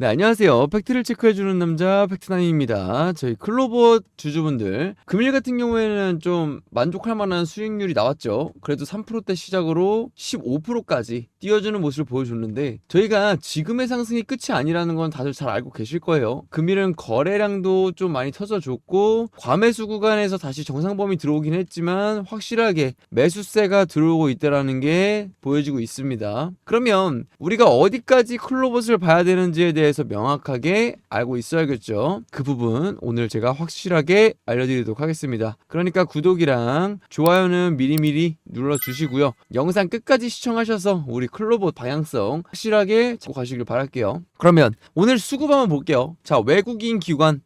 네, 안녕하세요. 팩트를 체크해주는 남자 팩트나인입니다. 저희 클로버 주주분들, 금일 같은 경우에는 좀 만족할 만한 수익률이 나왔죠. 그래도 3%대 시작으로 15%까지 띄워주는 모습을 보여줬는데, 저희가 지금의 상승이 끝이 아니라는 건 다들 잘 알고 계실 거예요. 금일은 거래량도 좀 많이 터져줬고, 과매수 구간에서 다시 정상범위 들어오긴 했지만, 확실하게 매수세가 들어오고 있다는 게 보여지고 있습니다. 그러면 우리가 어디까지 클로버를 봐야 되는지에 대해 서 명확하게 알고 있어야겠죠. 그 부분 오늘 제가 확실하게 알려드리도록 하겠습니다. 그러니까 구독이랑 좋아요는 미리미리 눌러주시고요. 영상 끝까지 시청하셔서 우리 클로버 방향성 확실하게 잡고 가시길 바랄게요. 그러면 오늘 수급 한번 볼게요. 자, 외국인 기관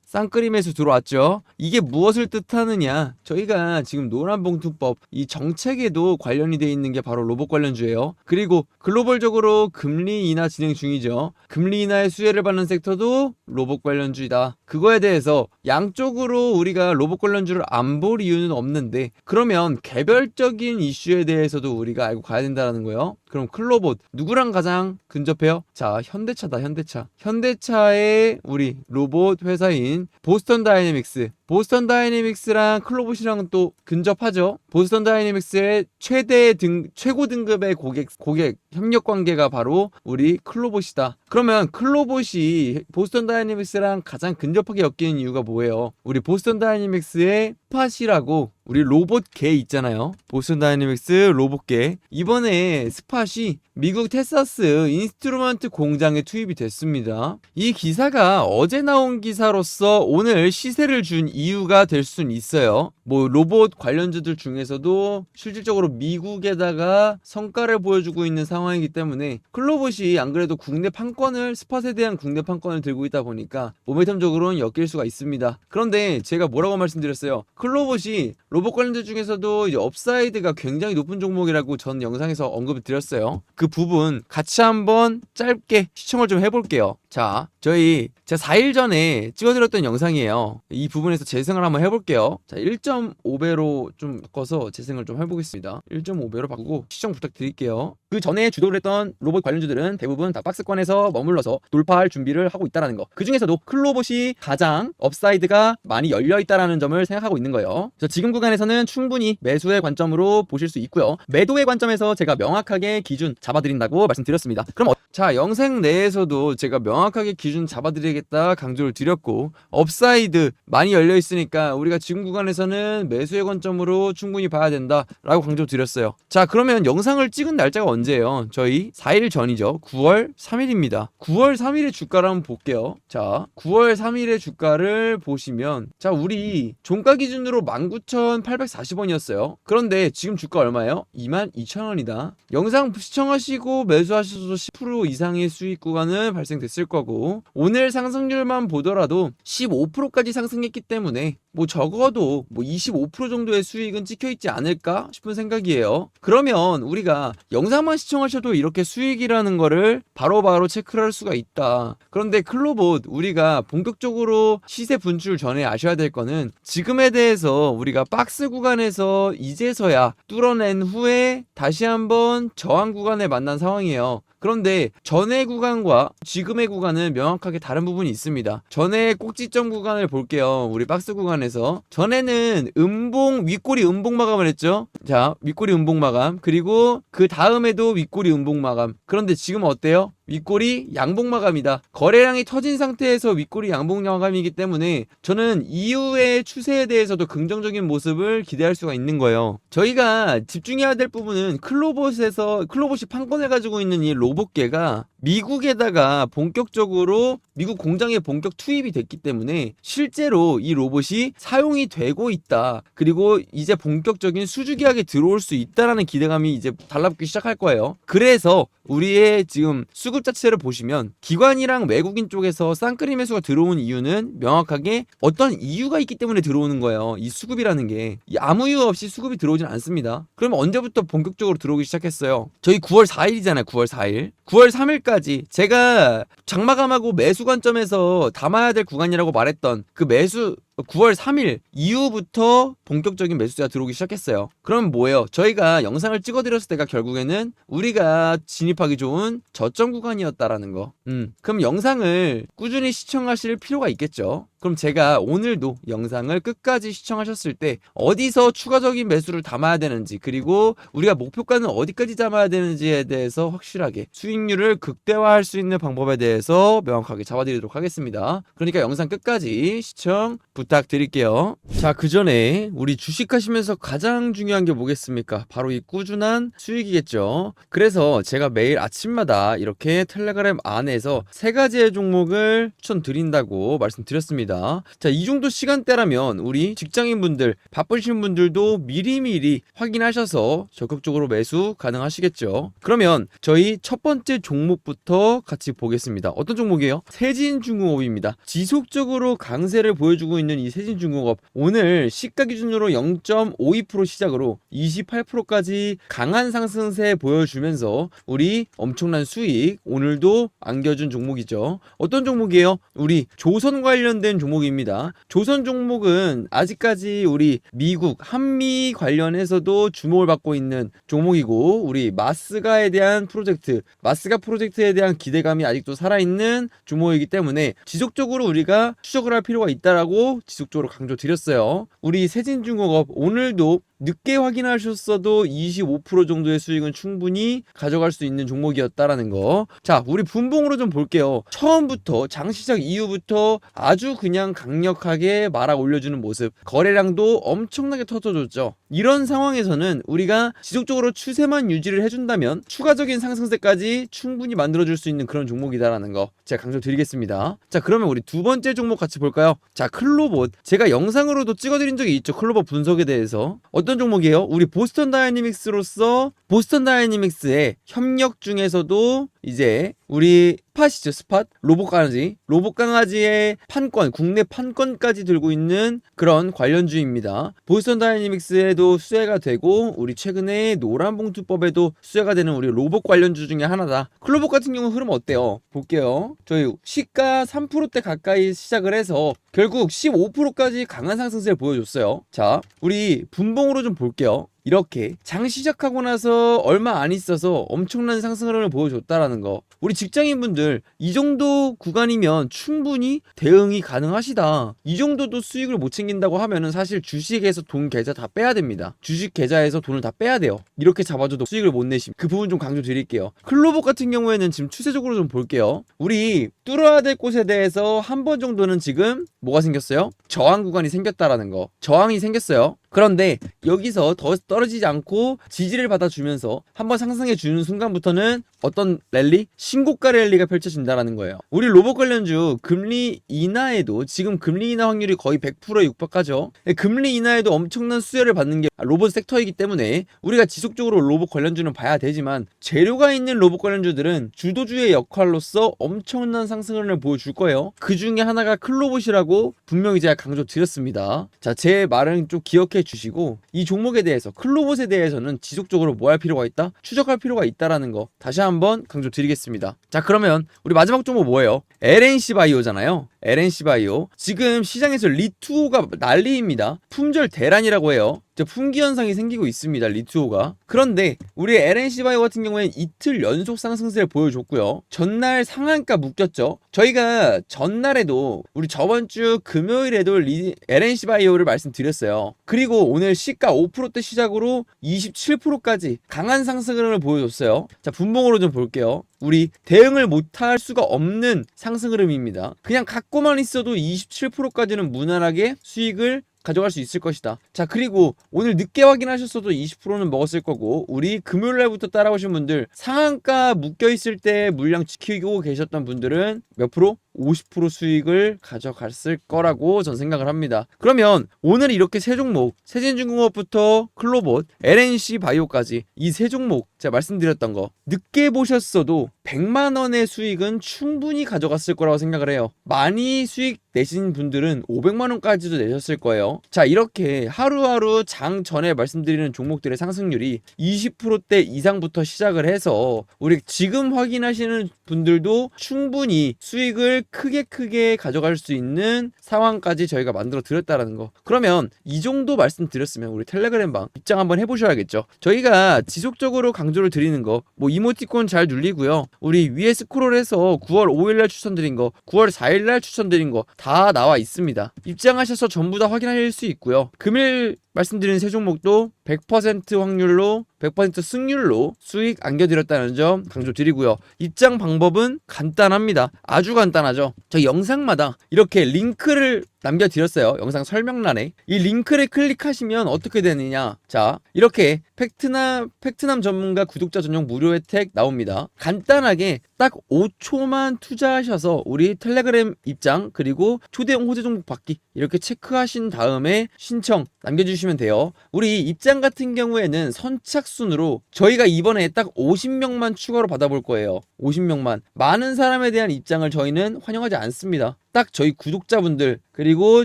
매수 들어왔죠. 이게 무엇을 뜻하느냐? 저희가 지금 노란봉투법 이 정책에도 관련이 돼 있는 게 바로 로봇 관련주예요. 그리고 글로벌적으로 금리 인하 진행 중이죠. 금리 인하의 수혜를 받는 섹터도 로봇 관련주이다. 그거에 대해서 양쪽으로 우리가 로봇 관련주를 안 볼 이유는 없는데 그러면 개별적인 이슈에 대해서도 우리가 알고 가야 된다는 거예요. 그럼 클로봇 누구랑 가장 근접해요? 자, 현대차다, 현대차. 현대차의 우리 로봇 회사인 보스턴 다이내믹스. 보스턴 다이내믹스랑 클로봇이랑 또 근접하죠. 보스턴 다이내믹스의 최대 등 최고 등급의 고객 고객 협력 관계가 바로 우리 클로봇이다. 그러면 클로봇이 보스턴 다이내믹스랑 가장 근접하게 엮이는 이유가 뭐예요? 우리 보스턴 다이내믹스의 스팟이라고 우리 로봇계 있잖아요. 보스턴 다이내믹스 로봇계. 이번에 스팟이 미국 테사스 인스트루먼트 공장에 투입이 됐습니다. 이 기사가 어제 나온 기사로서 오늘 시세를 준 이유가 될 수는 있어요. 뭐 로봇 관련주들 중에서도 실질적으로 미국에다가 성과를 보여주고 있는 상황 이기 때문에 클로봇이 안 그래도 국내 판권을 스팟에 대한 국내 판권을 들고 있다 보니까 모멘텀적으로는 엮일 수가 있습니다. 그런데 제가 뭐라고 말씀드렸어요? 클로봇이 로봇 관련주 중에서도 이제 업사이드가 굉장히 높은 종목이라고 전 영상에서 언급을 드렸어요. 그 부분 같이 한번 짧게 시청을 좀 해볼게요. 자, 저희 제가 4일 전에 찍어드렸던 영상이에요. 이 부분에서 재생을 한번 해볼게요. 자, 1.5배로 좀 바꿔서 재생을 좀 해보겠습니다. 1.5배로 바꾸고 시청 부탁드릴게요. 그 전에 주도를 했던 로봇 관련주들은 대부분 다 박스권에서 머물러서 돌파할 준비를 하고 있다는 거. 그 중에서도 클로봇이 가장 업사이드가 많이 열려 있다라는 점을 생각하고 있는 거예요. 그래서 지금 구간에서는 충분히 매수의 관점으로 보실 수 있고요. 매도의 관점에서 제가 명확하게 기준 잡아드린다고 말씀드렸습니다. 그럼 어- 자 영상 내에서도 제가 명확하게 기준 잡아드리겠다 강조를 드렸고 업사이드 많이 열려 있으니까 우리가 지금 구간에서는 매수의 관점으로 충분히 봐야 된다 라고 강조 드렸어요. 자 그러면 영상을 찍은 날짜가 언제예요? 저희 4일 전이죠. 9월 3일입니다. 9월 3일의 주가를 한번 볼게요. 자 9월 3일의 주가를 보시면 자 우리 종가 기준으로 19,840원이었어요. 그런데 지금 주가 얼마예요? 22,000원이다. 영상 시청하시고 매수하셔도 10% 이상의 수익 구간은 발생됐을 거고 오늘 상승률만 보더라도 15%까지 상승했기 때문에 뭐 적어도 뭐 25% 정도의 수익은 찍혀 있지 않을까 싶은 생각이에요. 그러면 우리가 영상만 시청하셔도 이렇게 수익이라는 거를 바로 바로 체크를 할 수가 있다. 그런데 클로봇 우리가 본격적으로 시세 분출 전에 아셔야 될 거는 지금에 대해서 우리가 박스 구간에서 이제서야 뚫어낸 후에 다시 한번 저항 구간에 만난 상황이에요. 그런데 전의 구간과 지금의 구간은 명확하게 다른 부분이 있습니다. 전의 꼭지점 구간을 볼게요. 우리 박스 구간 에서 전에는 음봉 윗꼬리 음봉 마감을 했죠. 자 윗꼬리 음봉 마감 그리고 그 다음에도 윗꼬리 음봉 마감. 그런데 지금 어때요? 윗꼬리 양봉 마감이다. 거래량이 터진 상태에서 윗꼬리 양봉 마감이기 때문에 저는 이후의 추세에 대해서도 긍정적인 모습을 기대할 수가 있는 거예요. 저희가 집중해야 될 부분은 클로봇에서 클로봇이 판권을 가지고 있는 이 로봇계가 미국에다가 본격적으로 미국 공장에 본격 투입이 됐기 때문에 실제로 이 로봇이 사용이 되고 있다. 그리고 이제 본격적인 수주 계약에 들어올 수 있다라는 기대감이 이제 달라붙기 시작할 거예요. 그래서 우리의 지금 수급 자체를 보시면 기관이랑 외국인 쪽에서 쌍끌이 매수가 들어온 이유는 명확하게 어떤 이유가 있기 때문에 들어오는 거예요. 이 수급이라는 게이 아무 이유 없이 수급이 들어오진 않습니다. 그럼 언제부터 본격적으로 들어오기 시작했어요? 저희 9월 4일이잖아요. 9월 4일. 9월 3일까지 제가 장마감하고 매수 관점에서 담아야 될 구간이라고 말했던 그 매수 9월 3일 이후부터 본격적인 매수세가 들어오기 시작했어요. 그럼 뭐예요? 저희가 영상을 찍어드렸을 때가 결국에는 우리가 진입하기 좋은 저점 구간이었다라는 거. 음, 그럼 영상을 꾸준히 시청하실 필요가 있겠죠. 그럼 제가 오늘도 영상을 끝까지 시청하셨을 때 어디서 추가적인 매수를 담아야 되는지 그리고 우리가 목표가는 어디까지 담아야 되는지에 대해서 확실하게 수익률을 극대화할 수 있는 방법에 대해서 명확하게 잡아드리도록 하겠습니다. 그러니까 영상 끝까지 시청 부탁드릴게요. 자, 그 전에 우리 주식하시면서 가장 중요한 게 뭐겠습니까? 바로 이 꾸준한 수익이겠죠. 그래서 제가 매일 아침마다 이렇게 텔레그램 안에서 세 가지의 종목을 추천드린다고 말씀드렸습니다. 자, 이 정도 시간대라면 우리 직장인분들, 바쁘신 분들도 미리미리 확인하셔서 적극적으로 매수 가능하시겠죠. 그러면 저희 첫 번째 종목부터 같이 보겠습니다. 어떤 종목이에요? 세진중공업입니다. 지속적으로 강세를 보여주고 있는 이 세진중공업 오늘 시가 기준으로 0.52% 시작으로 28%까지 강한 상승세 보여주면서 우리 엄청난 수익 오늘도 안겨준 종목이죠. 어떤 종목이에요? 우리 조선 관련된 종목입니다. 조선 종목은 아직까지 우리 미국 한미 관련해서도 주목을 받고 있는 종목이고 우리 마스가에 대한 프로젝트, 마스가 프로젝트에 대한 기대감이 아직도 살아있는 종목이기 때문에 지속적으로 우리가 추적을 할 필요가 있다라고 지속적으로 강조드렸어요. 우리 세진중공업 오늘도 늦게 확인하셨어도 25% 정도의 수익은 충분히 가져갈 수 있는 종목이었다라는 거. 자, 우리 분봉으로 좀 볼게요. 처음부터 장 시작 이후부터 아주 그냥 강력하게 말아 올려주는 모습. 거래량도 엄청나게 터져줬죠. 이런 상황에서는 우리가 지속적으로 추세만 유지를 해준다면 추가적인 상승세까지 충분히 만들어줄 수 있는 그런 종목이다라는 거 제가 강조드리겠습니다. 자, 그러면 우리 두 번째 종목 같이 볼까요? 자, 클로봇. 제가 영상으로도 찍어드린 적이 있죠. 클로봇 분석에 대해서. 어떤 종목이에요? 우리 보스턴 다이내믹스로서 보스턴 다이내믹스의 협력 중에서도 이제 우리 스팟이죠 스팟? 로봇 강아지. 로봇 강아지의 판권 국내 판권까지 들고 있는 그런 관련주입니다. 보스턴 다이내믹스에도 수혜가 되고 우리 최근에 노란봉투법에도 수혜가 되는 우리 로봇 관련주 중에 하나다. 클로봇 같은 경우 흐름 어때요? 볼게요. 저희 시가 3%대 가까이 시작을 해서 결국 15%까지 강한 상승세를 보여줬어요. 자 우리 분봉으로 좀 볼게요 이렇게 장 시작하고 나서 얼마 안 있어서 엄청난 상승 흐름을 보여줬다라는 거. 우리 직장인분들 이 정도 구간이면 충분히 대응이 가능하시다. 이 정도도 수익을 못 챙긴다고 하면은 사실 주식에서 돈 계좌 다 빼야 됩니다. 주식 계좌에서 돈을 다 빼야 돼요. 이렇게 잡아줘도 수익을 못 내심. 그 부분 좀 강조 드릴게요. 클로버 같은 경우에는 지금 추세적으로 좀 볼게요. 우리 뚫어야 될 곳에 대해서 한 번 정도는 지금 뭐가 생겼어요? 저항 구간이 생겼다라는 거. 저항이 생겼어요. 그런데 여기서 더 떨어지지 않고 지지를 받아주면서 한번 상승해 주는 순간부터는 어떤 랠리? 신고가 랠리가 펼쳐진다라는 거예요. 우리 로봇 관련주 금리 인하에도 지금 금리 인하 확률이 거의 100%에 육박하죠. 금리 인하에도 엄청난 수혜를 받는 게 로봇 섹터이기 때문에 우리가 지속적으로 로봇 관련주는 봐야 되지만 재료가 있는 로봇 관련주들은 주도주의 역할로서 엄청난 상승을 보여줄 거예요. 그 중에 하나가 클로봇이라고 분명히 제가 강조 드렸습니다. 자, 제 말은 좀 기억해 주시고 이 종목에 대해서 클로봇에 대해서는 지속적으로 뭐 할 필요가 있다? 추적할 필요가 있다라는 거 다시 한번 강조 드리겠습니다. 자, 그러면 우리 마지막 종목 뭐예요? LNC 바이오잖아요. LNC 바이오. 지금 시장에서 리투오가 난리입니다. 품절 대란이라고 해요. 품귀 현상이 생기고 있습니다. 리투오가. 그런데 우리 LNC 바이오 같은 경우에는 이틀 연속 상승세를 보여줬고요. 전날 상한가 묶였죠. 저희가 전날에도 우리 저번 주 금요일에도 리, LNC 바이오를 말씀드렸어요. 그리고 오늘 시가 5%대 시작으로 27%까지 강한 상승을 보여줬어요. 자, 분봉으로 좀 볼게요. 우리 대응을 못할 수가 없는 상승 흐름입니다. 그냥 갖고만 있어도 27%까지는 무난하게 수익을 가져갈 수 있을 것이다. 자, 그리고 오늘 늦게 확인하셨어도 20%는 먹었을 거고, 우리 금요일 날부터 따라오신 분들, 상한가 묶여 있을 때 물량 지키고 계셨던 분들은 몇 프로? 50% 수익을 가져갔을 거라고 전 생각을 합니다. 그러면 오늘 이렇게 세 종목, 세진중공업부터 클로봇, LNC 바이오까지 이 세 종목 제가 말씀드렸던 거 늦게 보셨어도 100만 원의 수익은 충분히 가져갔을 거라고 생각을 해요. 많이 수익 내신 분들은 500만 원까지도 내셨을 거예요. 자, 이렇게 하루하루 장 전에 말씀드리는 종목들의 상승률이 20%대 이상부터 시작을 해서 우리 지금 확인하시는 분들도 충분히 수익을 크게 크게 가져갈 수 있는 상황까지 저희가 만들어 드렸다라는 거. 그러면 이 정도 말씀드렸으면 우리 텔레그램 방 입장 한번 해보셔야겠죠. 저희가 지속적으로 강조를 드리는 거, 뭐 이모티콘 잘 눌리고요. 우리 위에 스크롤해서 9월 5일날 추천드린 거, 9월 4일날 추천드린 거 다 나와 있습니다. 입장하셔서 전부 다 확인하실 수 있고요. 금일 말씀드린 세 종목도 100% 확률로 100% 승률로 수익 안겨드렸다는 점 강조드리고요. 입장 방법은 간단합니다. 아주 간단하죠. 저 영상마다 이렇게 링크를 남겨드렸어요. 영상 설명란에. 이 링크를 클릭하시면 어떻게 되느냐. 자, 이렇게 팩트남, 팩트남 전문가 구독자 전용 무료 혜택 나옵니다. 간단하게 딱 5초만 투자하셔서 우리 텔레그램 입장, 그리고 초대형 호재 종목 받기 이렇게 체크하신 다음에 신청 남겨주시면 돼요. 우리 입장 같은 경우에는 선착순으로 저희가 이번에 딱 50명만 추가로 받아볼 거예요. 50명만. 많은 사람에 대한 입장을 저희는 환영하지 않습니다. 딱 저희 구독자분들 그리고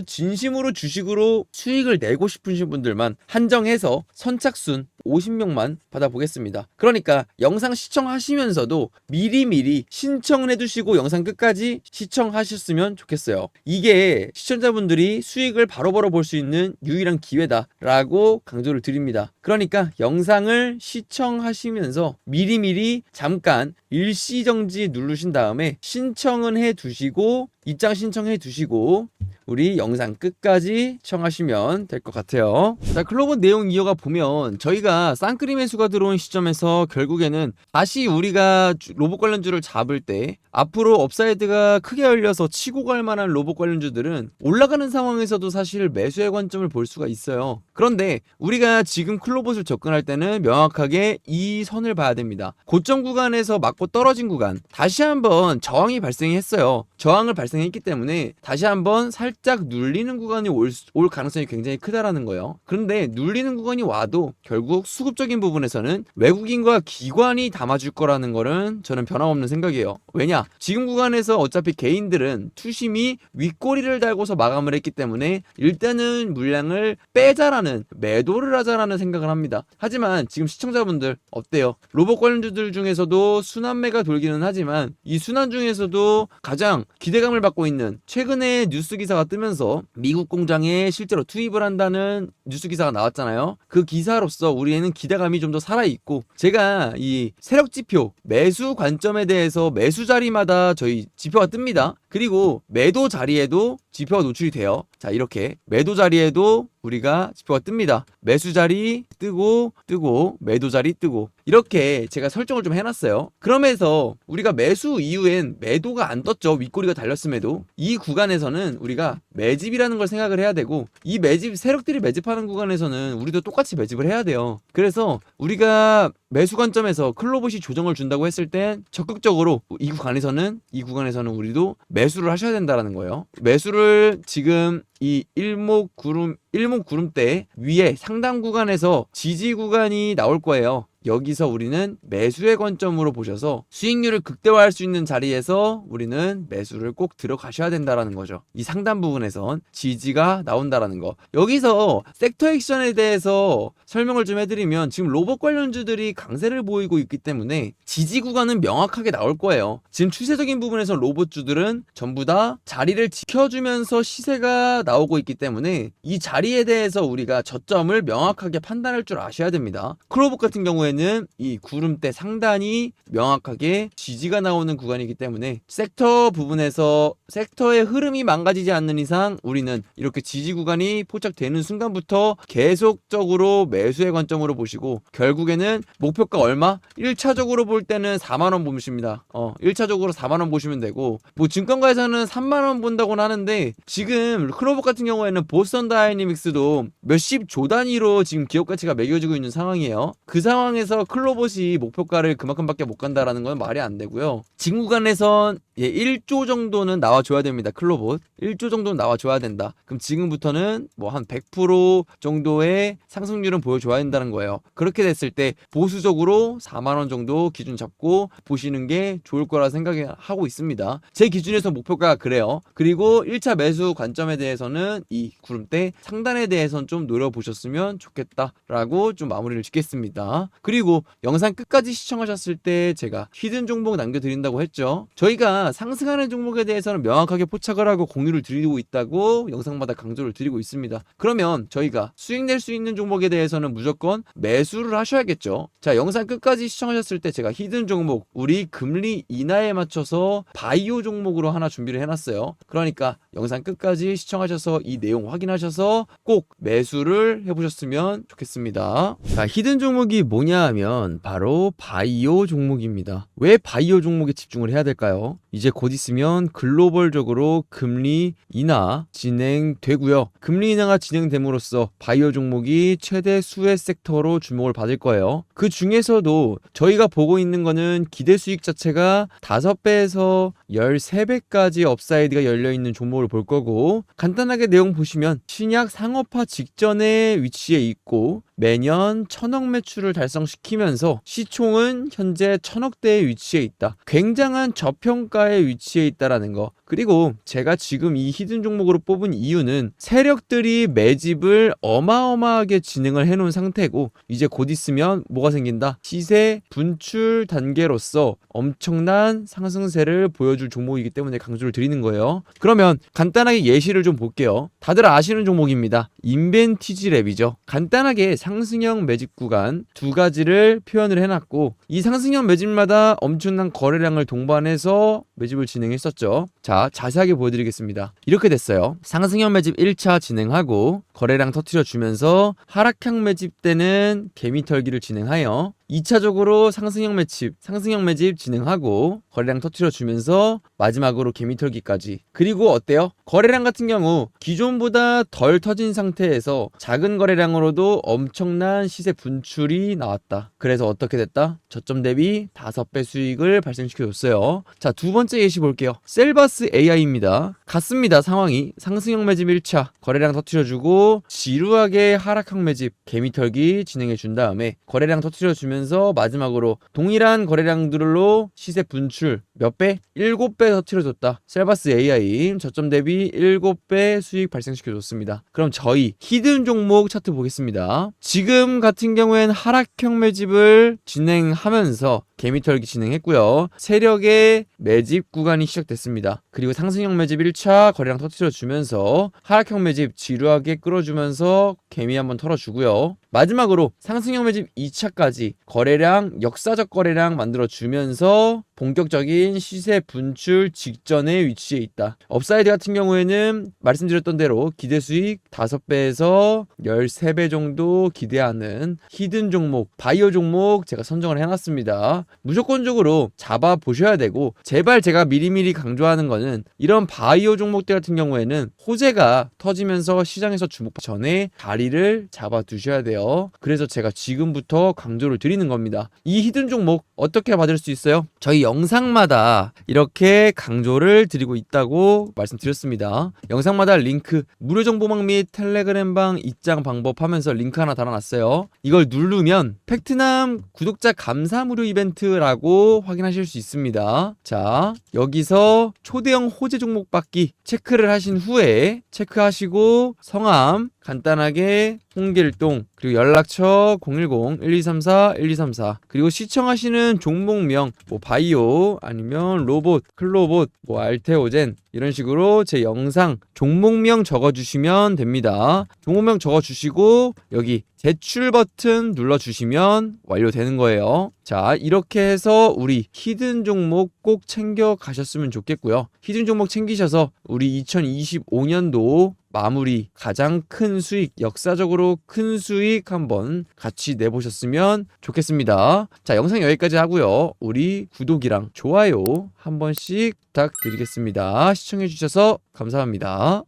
진심으로 주식으로 수익을 내고 싶으신 분들만 한정해서 선착순 50명만 받아보겠습니다. 그러니까 영상 시청하시면서도 미리미리 신청을 해두시고 영상 끝까지 시청하셨으면 좋겠어요. 이게 시청자분들이 수익을 바로바로 볼 수 있는 유일한 기회다라고 강조를 드립니다. 그러니까 영상을 시청하시면서 미리미리 잠깐 일시정지 누르신 다음에 신청은 해 두시고 입장 신청해 두시고 우리 영상 끝까지 시청하시면 될 것 같아요. 자, 클로버 내용 이어가 보면 저희가 쌍크림 매수가 들어온 시점에서 결국에는 다시 우리가 주- 로봇 관련주를 잡을 때 앞으로 업사이드가 크게 열려서 치고 갈 만한 로봇 관련주들은 올라가는 상황에서도 사실 매수의 관점을 볼 수가 있어요. 그런데 우리가 지금 클로봇을 접근할 때는 명확하게 이 선을 봐야 됩니다. 고점 구간에서 맞고 떨어진 구간 다시 한번 저항이 발생했어요. 저항을 발생했기 때문에 다시 한번 살짝 눌리는 구간이 올, 수- 올 가능성이 굉장히 크다라는 거예요. 그런데 눌리는 구간이 와도 결국 수급적인 부분에서는 외국인과 기관이 담아줄 거라는 거는 저는 변함없는 생각이에요. 왜냐? 지금 구간에서 어차피 개인들은 투심이 윗꼬리를 달고서 마감을 했기 때문에 일단은 물량을 빼자라는 매도를 하자라는 생각을 합니다. 하지만 지금 시청자분들 어때요? 로봇 관련주들 중에서도 순환매가 돌기는 하지만 이 순환 중에서도 가장 기대감을 받고 있는 최근에 뉴스 기사가 뜨면서 미국 공장에 실제로 투입을 한다는 뉴스 기사가 나왔잖아요. 그 기사로서 우리 에는 기대감이 좀 더 살아 있고 제가 이 세력 지표 매수 관점에 대해서 매수 자리마다 저희 지표가 뜹니다. 그리고 매도 자리에도 지표가 노출이 돼요. 자, 이렇게 매도 자리에도 우리가 지표가 뜹니다. 매수 자리 뜨고 뜨고 매도 자리 뜨고 이렇게 제가 설정을 좀 해놨어요. 그러면서 우리가 매수 이후엔 매도가 안 떴죠. 윗꼬리가 달렸음에도 이 구간에서는 우리가 매집이라는 걸 생각을 해야 되고 이 매집 세력들이 매집하는 구간에서는 우리도 똑같이 매집을 해야 돼요. 그래서 우리가 매수 관점에서 클로봇이 조정을 준다고 했을 땐 적극적으로 이 구간에서는 이 구간에서는 우리도 매수를 하셔야 된다라는 거예요. 매수를 지금 이 일목 구름 일목 구름대 위에 상당 구간에서 지지 구간이 나올 거예요. 여기서 우리는 매수의 관점으로 보셔서 수익률을 극대화할 수 있는 자리에서 우리는 매수를 꼭 들어가셔야 된다라는 거죠. 이 상단 부분에선 지지가 나온다라는 거. 여기서 섹터 액션에 대해서 설명을 좀 해드리면 지금 로봇 관련주들이 강세를 보이고 있기 때문에 지지 구간은 명확하게 나올 거예요. 지금 추세적인 부분에서 로봇주들은 전부 다 자리를 지켜주면서 시세가 나오고 있기 때문에 이 자리에 대해서 우리가 저점을 명확하게 판단할 줄 아셔야 됩니다. 클로봇 같은 경우에는 이 구름대 상단이 명확하게 지지가 나오는 구간이기 때문에 섹터 부분에서 섹터의 흐름이 망가지지 않는 이상 우리는 이렇게 지지 구간이 포착되는 순간부터 계속적으로 매수의 관점으로 보시고 결국에는 목표가 얼마? 1차적으로 볼 때는 4만 원 보십니다. 어, 1차적으로 4만 원 보시면 되고 뭐 증권가에서는 3만 원 본다고는 하는데 지금 클로버 같은 경우에는 보스턴 다이내믹스도 몇십 조 단위로 지금 기업 가치가 매겨지고 있는 상황이에요. 그 상황에 서 클로봇이 목표가를 그만큼밖에 못 간다라는 건 말이 안 되고요. 구간에선 예, 1조 정도는 나와줘야 됩니다. 클로봇 1조 정도는 나와줘야 된다. 그럼 지금부터는 뭐 한 100% 정도의 상승률은 보여줘야 된다는 거예요. 그렇게 됐을 때 보수적으로 4만 원 정도 기준 잡고 보시는 게 좋을 거라 생각하고 있습니다. 제 기준에서 목표가 그래요. 그리고 1차 매수 관점에 대해서는 이 구름대 상단에 대해서는 좀 노려보셨으면 좋겠다라고 좀 마무리를 짓겠습니다. 그리고 영상 끝까지 시청하셨을 때 제가 히든 종목 남겨드린다고 했죠. 저희가 상승하는 종목에 대해서는 명확하게 포착을 하고 공유를 드리고 있다고 영상마다 강조를 드리고 있습니다. 그러면 저희가 수익 낼 수 있는 종목에 대해서는 무조건 매수를 하셔야겠죠. 자, 영상 끝까지 시청하셨을 때 제가 히든 종목, 우리 금리 인하에 맞춰서 바이오 종목으로 하나 준비를 해놨어요. 그러니까 영상 끝까지 시청하셔서 이 내용 확인하셔서 꼭 매수를 해보셨으면 좋겠습니다. 자, 히든 종목이 뭐냐 하면 바로 바이오 종목입니다. 왜 바이오 종목에 집중을 해야 될까요? 이제 곧 있으면 글로벌적으로 금리 인하 진행되고요. 금리 인하가 진행됨으로써 바이오 종목이 최대 수혜 섹터로 주목을 받을 거예요. 그 중에서도 저희가 보고 있는 거는 기대 수익 자체가 5배에서 13배까지 업사이드가 열려 있는 종목을 볼 거고 간단하게 내용 보시면 신약 상업화 직전에 위치해 있고 매년 천억 매출을 달성시키면서 시총은 현재 천억대에 위치해 있다. 굉장한 저평가에 위치해 있다라는 거. 그리고 제가 지금 이 히든 종목으로 뽑은 이유는 세력들이 매집을 어마어마하게 진행을 해놓은 상태고 이제 곧 있으면 뭐가 생긴다? 시세 분출 단계로서 엄청난 상승세를 보여줄 종목이기 때문에 강조를 드리는 거예요. 그러면 간단하게 예시를 좀 볼게요. 다들 아시는 종목입니다. 인벤티지 랩이죠. 간단하게 상승형 매집 구간 두 가지를 표현을 해놨고 이 상승형 매집마다 엄청난 거래량을 동반해서 매집을 진행했었죠. 자, 자세하게 보여드리겠습니다. 이렇게 됐어요. 상승형 매집 1차 진행하고 거래량 터트려 주면서 하락형 매집 때는 개미털기를 진행하여 2차적으로 상승형 매집, 상승형 매집 진행하고 거래량 터트려 주면서 마지막으로 개미털기까지. 그리고 어때요? 거래량 같은 경우 기존보다 덜 터진 상태에서 작은 거래량으로도 엄청난 시세 분출이 나왔다. 그래서 어떻게 됐다? 저점 대비 5배 수익을 발생시켜 줬어요. 자, 두 번째 예시 볼게요. 셀바스 AI입니다. 같습니다. 상황이 상승형 매집 1차 거래량 터트려 주고 지루하게 하락형 매집 개미털기 진행해 준 다음에 거래량 터트려 주면 서 마지막으로 동일한 거래량들로 시세 분출 몇 배? 7배 터트려 줬다. 셀바스 AI 저점 대비 7배 수익 발생시켜 줬습니다. 그럼 저희 히든 종목 차트 보겠습니다. 지금 같은 경우엔 하락형 매집을 진행하면서 개미털기 진행했고요. 세력의 매집 구간이 시작됐습니다. 그리고 상승형 매집 1차 거래량 터트려 주면서 하락형 매집 지루하게 끌어주면서 개미 한번 털어주고요. 마지막으로 상승형 매집 2차까지 거래량 역사적 거래량 만들어 주면서 본격적인 시세 분출 직전에 위치해 있다. 업사이드 같은 경우에는 말씀드렸던 대로 기대 수익 5배에서 13배 정도 기대하는 히든 종목, 바이오 종목 제가 선정을 해놨습니다. 무조건적으로 잡아 보셔야 되고 제발 제가 미리미리 강조하는 거는 이런 바이오 종목들 같은 경우에는 호재가 터지면서 시장에서 주목 전에 자리를 잡아 두셔야 돼요. 그래서 제가 지금부터 강조를 드리는 겁니다. 이 히든 종목 어떻게 받을 수 있어요? 저희 영상마다 이렇게 강조를 드리고 있다고 말씀드렸습니다. 영상마다 링크 무료 정보망 및 텔레그램방 입장 방법 하면서 링크 하나 달아놨어요. 이걸 누르면 팩트남 구독자 감사 무료 이벤트 라고 확인하실 수 있습니다. 자, 여기서 초대형 호재 종목 받기 체크를 하신 후에 체크하시고 성함 간단하게 홍길동 그리고 연락처 010-1234-1234 그리고 시청하시는 종목명 뭐 바이오 아니면 로봇, 클로봇, 뭐 알테오젠 이런 식으로 제 영상 종목명 적어주시면 됩니다. 종목명 적어주시고 여기 제출 버튼 눌러주시면 완료되는 거예요. 자, 이렇게 해서 우리 히든 종목 꼭 챙겨 가셨으면 좋겠고요. 히든 종목 챙기셔서 우리 2025년도 마무리 가장 큰 수익, 역사적으로 큰 수익 한번 같이 내보셨으면 좋겠습니다. 자, 영상 여기까지 하고요. 우리 구독이랑 좋아요 한 번씩 부탁드리겠습니다. 시청해주셔서 감사합니다.